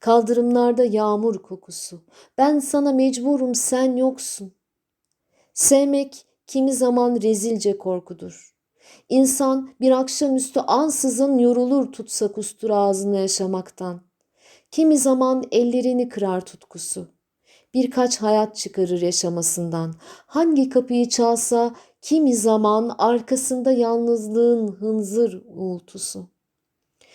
Kaldırımlarda yağmur kokusu. Ben sana mecburum sen yoksun. Sevmek kimi zaman rezilce korkudur. İnsan bir akşamüstü ansızın yorulur tutsak ustur ağzını yaşamaktan. Kimi zaman ellerini kırar tutkusu. Birkaç hayat çıkarır yaşamasından. Hangi kapıyı çalsa kimi zaman arkasında yalnızlığın hınzır uğultusu.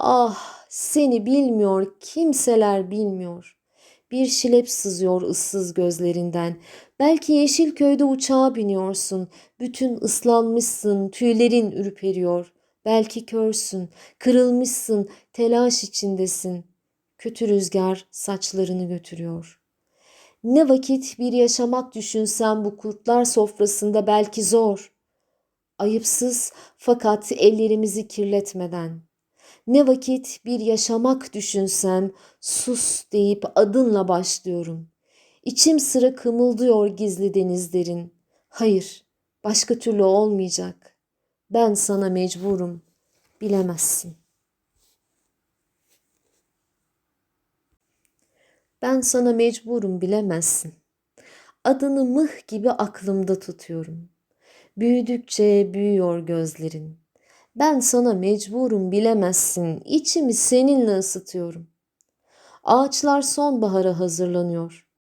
Ah, seni bilmiyor, kimseler bilmiyor. Bir şilep sızıyor ıssız gözlerinden. Belki Yeşilköy'de uçağa biniyorsun. Bütün ıslanmışsın, tüylerin ürperiyor. Belki körsün, kırılmışsın, telaş içindesin. Kötü rüzgar saçlarını götürüyor. Ne vakit bir yaşamak düşünsem bu kurtlar sofrasında belki zor. Ayıpsız fakat ellerimizi kirletmeden. Ne vakit bir yaşamak düşünsem sus deyip adınla başlıyorum. İçim sıra kımıldıyor gizli denizlerin. Hayır, başka türlü olmayacak. Ben sana mecburum, bilemezsin. Ben sana mecburum bilemezsin. Adını mıh gibi aklımda tutuyorum. Büyüdükçe büyüyor gözlerin. Ben sana mecburum bilemezsin. İçimi seninle ısıtıyorum. Ağaçlar sonbahara hazırlanıyor.